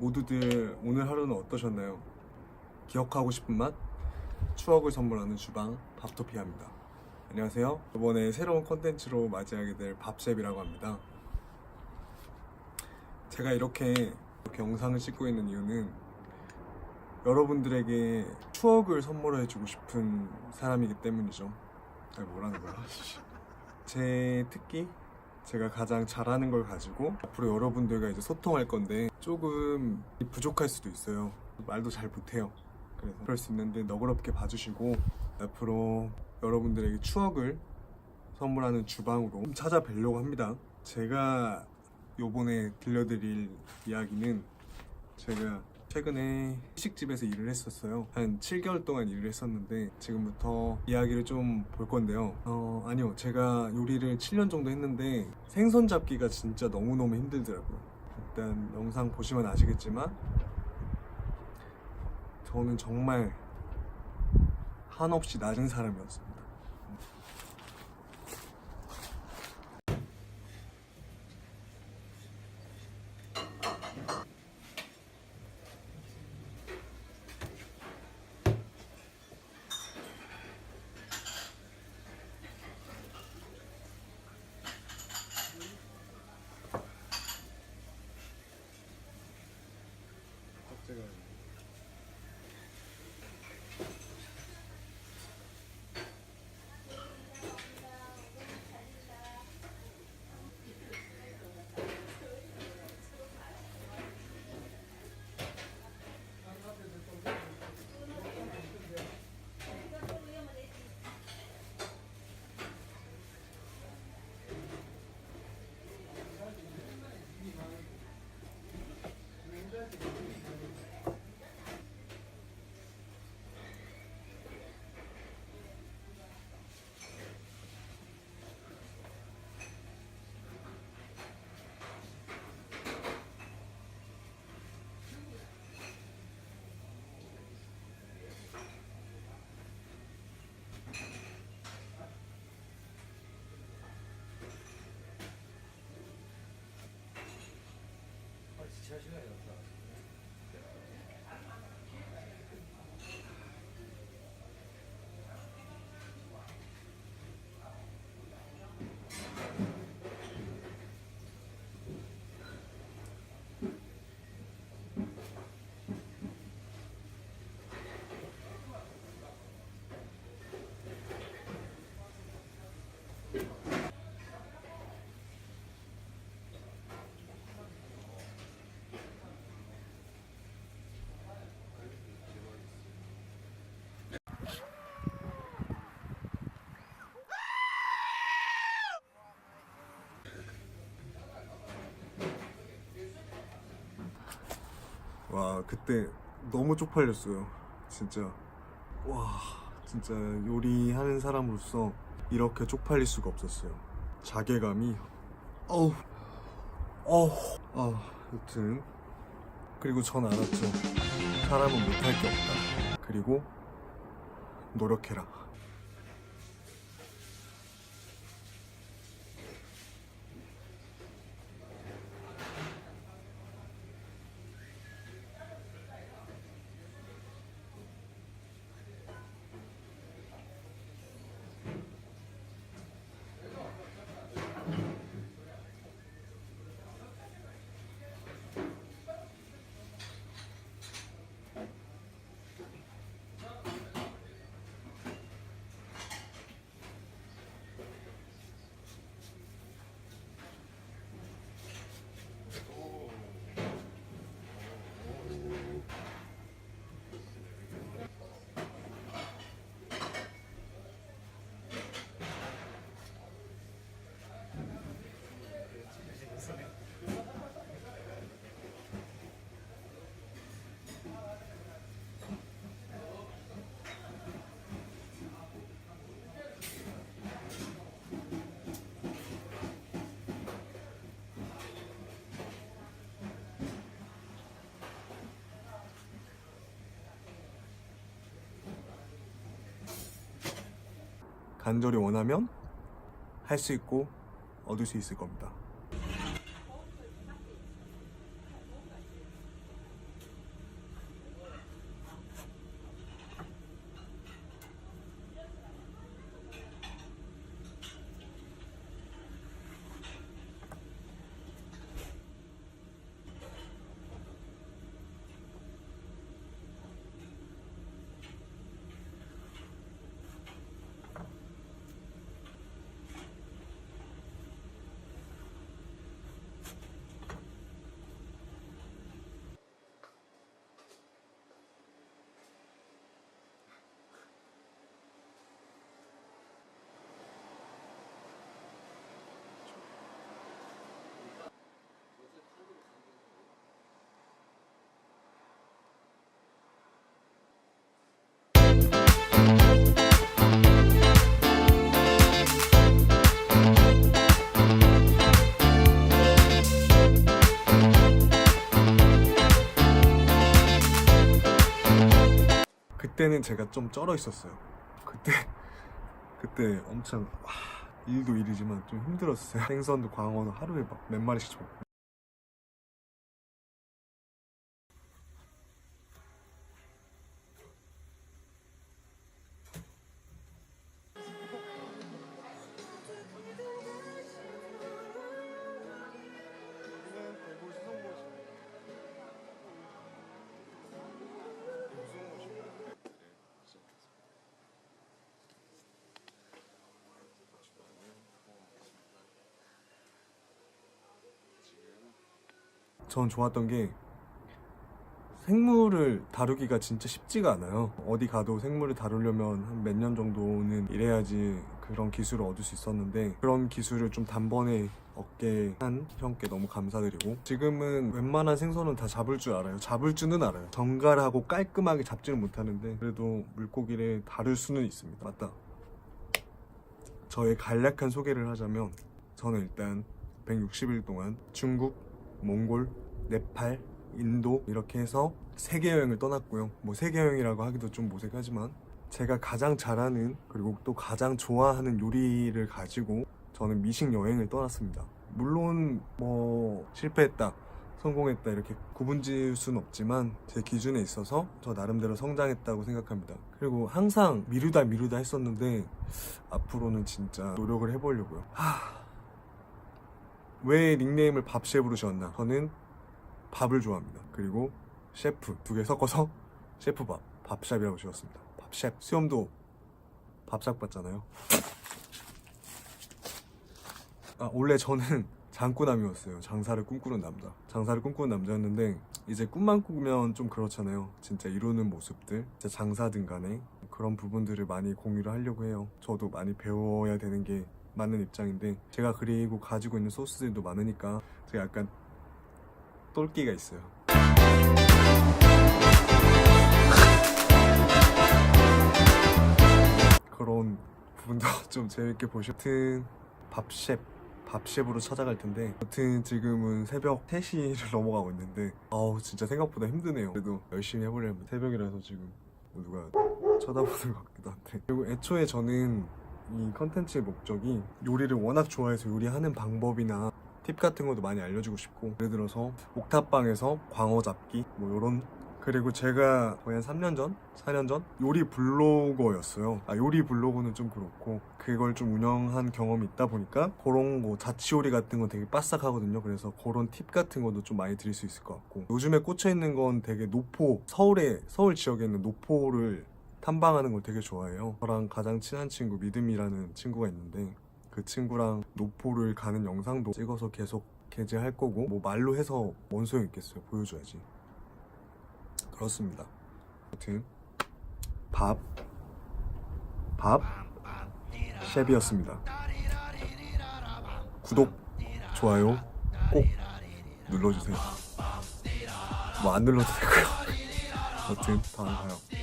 모두들 오늘 하루는 어떠셨나요? 기억하고 싶은 맛? 추억을 선물하는 주방 밥토피아입니다. 안녕하세요. 이번에 새로운 콘텐츠로 맞이하게 될 밥셉이라고 합니다. 제가 이렇게, 이렇게 영상을 찍고 있는 이유는 여러분들에게 추억을 선물해주고 싶은 사람이기 때문이죠. 아니, 뭐라는 거야? 제 특기? 제가 가장 잘하는 걸 가지고 앞으로 여러분들과 이제 소통할 건데 조금 부족할 수도 있어요. 말도 잘 못해요. 그래서 그럴 수 있는데 너그럽게 봐주시고 앞으로 여러분들에게 추억을 선물하는 주방으로 찾아뵈려고 합니다. 제가 요번에 들려드릴 이야기는 제가 최근에 시식집에서 일을 했었어요. 한 7개월 동안 일을 했었는데 지금부터 이야기를 좀 볼 건데요. 어, 아니요. 제가 요리를 7년 정도 했는데 생선 잡기가 진짜 너무너무 힘들더라고요. 일단 영상 보시면 아시겠지만 저는 정말 한없이 낮은 사람이었습니 다. 와 그때 너무 쪽팔렸어요. 진짜. 와 진짜 요리하는 사람으로서 이렇게 쪽팔릴 수가 없었어요. 자괴감이. 어우. 어우. 아 여튼. 그리고 전 알았죠. 사람은 못할 게 없다. 그리고 노력해라 간절히 원하면 할 수 있고 얻을 수 있을 겁니다. 그때는 제가 좀 쩔어 있었어요. 그때 그때 엄청 와, 일도 일이지만 좀 힘들었어요. 생선도 광어도 하루에 막 몇 마리씩 잡고. 전 좋았던 게 생물을 다루기가 진짜 쉽지가 않아요. 어디 가도 생물을 다루려면 한 몇 년 정도는 일해야지 그런 기술을 얻을 수 있었는데 그런 기술을 좀 단번에 얻게 한 형께 너무 감사드리고 지금은 웬만한 생선은 다 잡을 줄 알아요. 잡을 줄은 알아요. 정갈하고 깔끔하게 잡지는 못하는데 그래도 물고기를 다룰 수는 있습니다. 맞다. 저의 간략한 소개를 하자면 저는 일단 160일 동안 중국, 몽골, 네팔, 인도 이렇게 해서 세계 여행을 떠났고요. 뭐 세계 여행이라고 하기도 좀 모색하지만 제가 가장 잘하는 그리고 또 가장 좋아하는 요리를 가지고 저는 미식 여행을 떠났습니다. 물론 뭐 실패했다, 성공했다 이렇게 구분 지을 수는 없지만 제 기준에 있어서 저 나름대로 성장했다고 생각합니다. 그리고 항상 미루다 미루다 했었는데 앞으로는 진짜 노력을 해보려고요. 하... 왜 닉네임을 밥셰프로 지었나? 저는 밥을 좋아합니다. 그리고 셰프 두 개 섞어서 셰프밥, 밥샵이라고 지었습니다. 밥샵 수염도 밥샵 같잖아요. 아 원래 저는 장꾸남이었어요. 장사를 꿈꾸는 남자. 장사를 꿈꾸는 남자였는데 이제 꿈만 꾸면 좀 그렇잖아요. 진짜 이루는 모습들, 진짜 장사든 간에 그런 부분들을 많이 공유를 하려고 해요. 저도 많이 배워야 되는 게 맞는 입장인데 제가 그리고 가지고 있는 소스들도 많으니까 제가 약간 똘끼가 있어요. 그런 부분도 좀 재밌게. 여튼 밥셰프 밥셰프로 찾아갈 텐데 여튼 지금은 새벽 3시를 넘어가고 있는데 아우 진짜 생각보다 힘드네요. 그래도 열심히 해보려면 새벽이라서 지금 뭐 누가 쳐다보는 것 같기도 한데 그리고 애초에 저는 이 컨텐츠의 목적이 요리를 워낙 좋아해서 요리하는 방법이나 팁 같은 것도 많이 알려주고 싶고 예를 들어서 옥탑방에서 광어 잡기 뭐 요런 그리고 제가 거의 한 3년 전? 4년 전? 요리 블로거였어요. 아, 요리 블로거는 좀 그렇고, 그걸 좀 운영한 경험이 있다 보니까, 그런 거, 자취요리 같은 거 되게 빠싹하거든요. 그래서 그런 팁 같은 것도 좀 많이 드릴 수 있을 것 같고. 요즘에 꽂혀있는 건 되게 노포, 서울에, 서울 지역에 있는 노포를 탐방하는 걸 되게 좋아해요. 저랑 가장 친한 친구, 믿음이라는 친구가 있는데, 그 친구랑 노포를 가는 영상도 찍어서 계속 게재할 거고, 뭐 말로 해서 뭔 소용 있겠어요. 보여줘야지. 그렇습니다. 아무튼 밥, 밥, 셰프였습니다. 구독, 좋아요 꼭 눌러주세요. 뭐 안 눌러도 되고요. 아무튼 다음에 봐요.